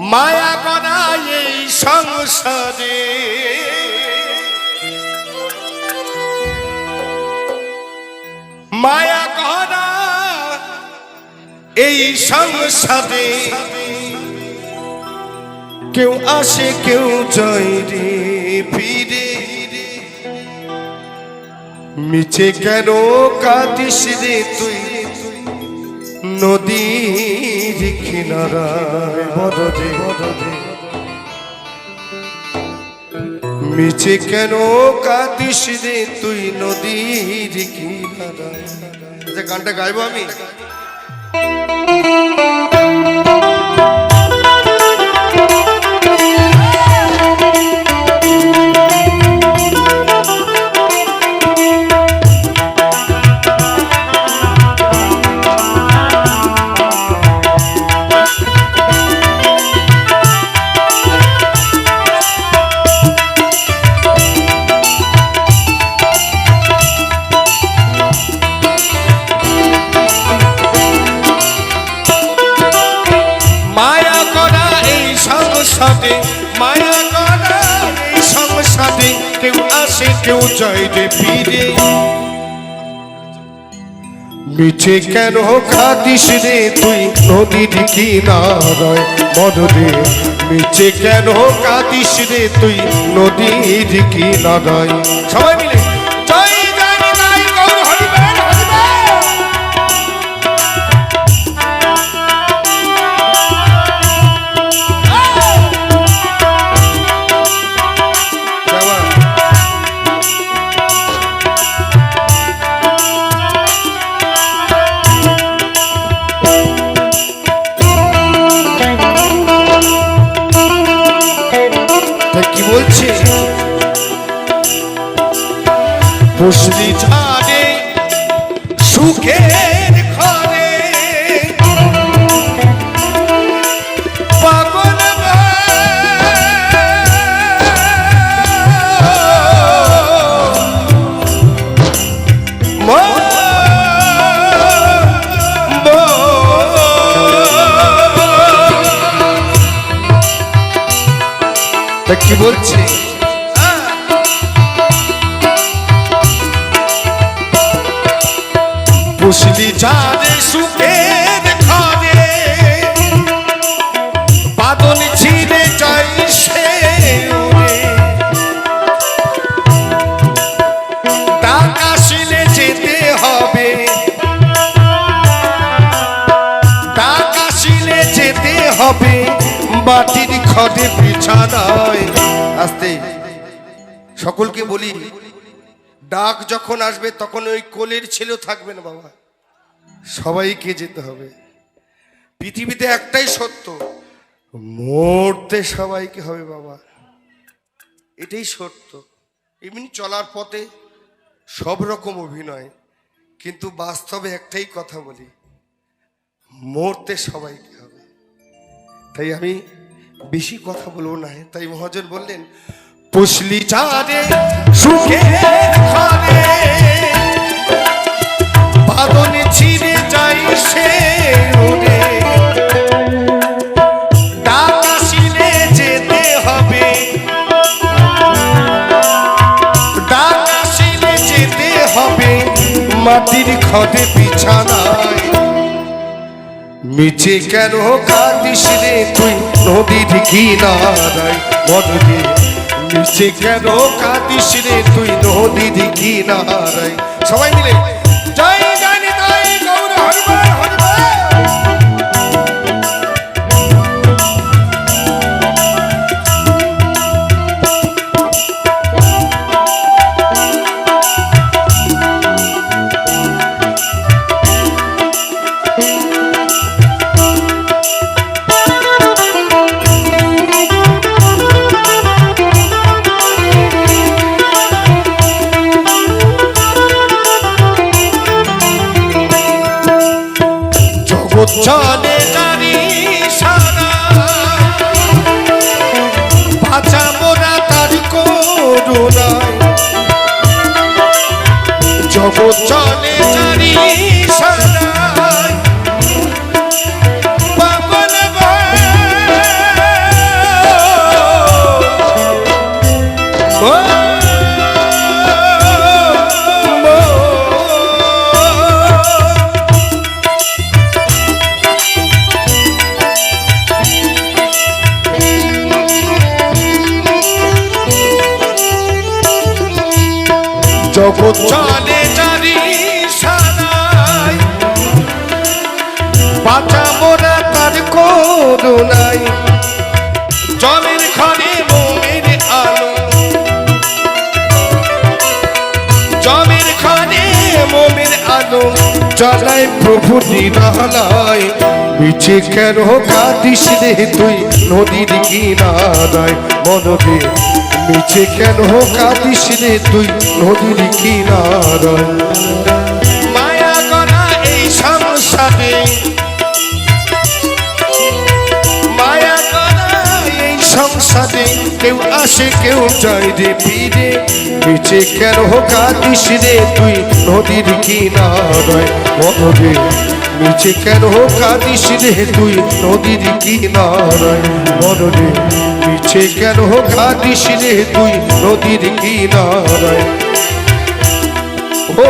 মায়া করা এই সংসারে। মায়া করা এই সংসারে। কেউ আসে, কেউ যায় রে, ফিরে। মিছে কেন কাঁদিস রে তুই? নদীর কিনারায় বদরে মিছে কেন কাঁদিস রে তুই নদীর কিনারায়? যে গানটা গাইবো আমি? সংসারে মায়া করা এই সংসারে কেউ আসে, কেউ যায় রে ফিরে। মিছে কেন খাদিস রে তুই নদীর কিনারায়? মদরে মিছে কেন কাঁদিস রে তুই নদীর কিনারায়? সবাই মিলে। পুষলি ঝাড়ে সুখের ঘরে। পাগল তা কি বলছে? পুষলি যারে সুখের ঘরে। ছিঁড়ে যাই সে উড়ে। ডাক আসলে যেতে হবে। ডাক আসলে যেতে হবে। মাটির খদে বিছানায়। আসতে। সকলকে বলি ডাক যখন আসবে, তখন ওই কোলের ছেলেও থাকবে না বাবা। সবাইকে যেতে হবে। পৃথিবীতে একটাই সত্য, মরতে সবাইকে হবে বাবা। এটাই সত্য। এমনি চলার পথে সব রকম অভিনয়, কিন্তু বাস্তবে একটাই কথা বলি, মরতে সবাইকে হবে। তাই আমি বেশি কথা বলব না। তাই মহাজন বললেন, পুষলি চারে সুখে মাটির খদে বিছানায়। মিছে কেন কাঁদিস রে তুই নদীর কিনারায়? মদরে মিছে কেন কাঁদিস রে তুই নদীর কিনারায়? সবাই মিলে জয় জানি চলে নারী সারা। বাঁচা মোরা তার করুণায়। জগৎ চলে নারী সারা। জগৎ চলে জারি সারাই। বাঁচা মোরা তার করুণাই। জলের ঘরে মোমের আলো। জমের ঘরে মোমের আলো। জ্বালায় প্রভু নিরালায়। বিচে কেন কাঁদিস রে তুই নদীর কিনারায়? মনরে মিছে কেন কাঁদিস রে তুই নদীর কিনারায়? মায়া করা এই সংসারে কেউ আসে, কেউ যায় রে ফিরে পিছে কেন কাঁদিস রে তুই? নদীর কিনারায় মনরে। নিচে কেন কাঁদিস রে তুই? নদীর কিনারায় মনরে। নিচে কেন কাঁদিস রে তুই? নদীর কিনারায়। ও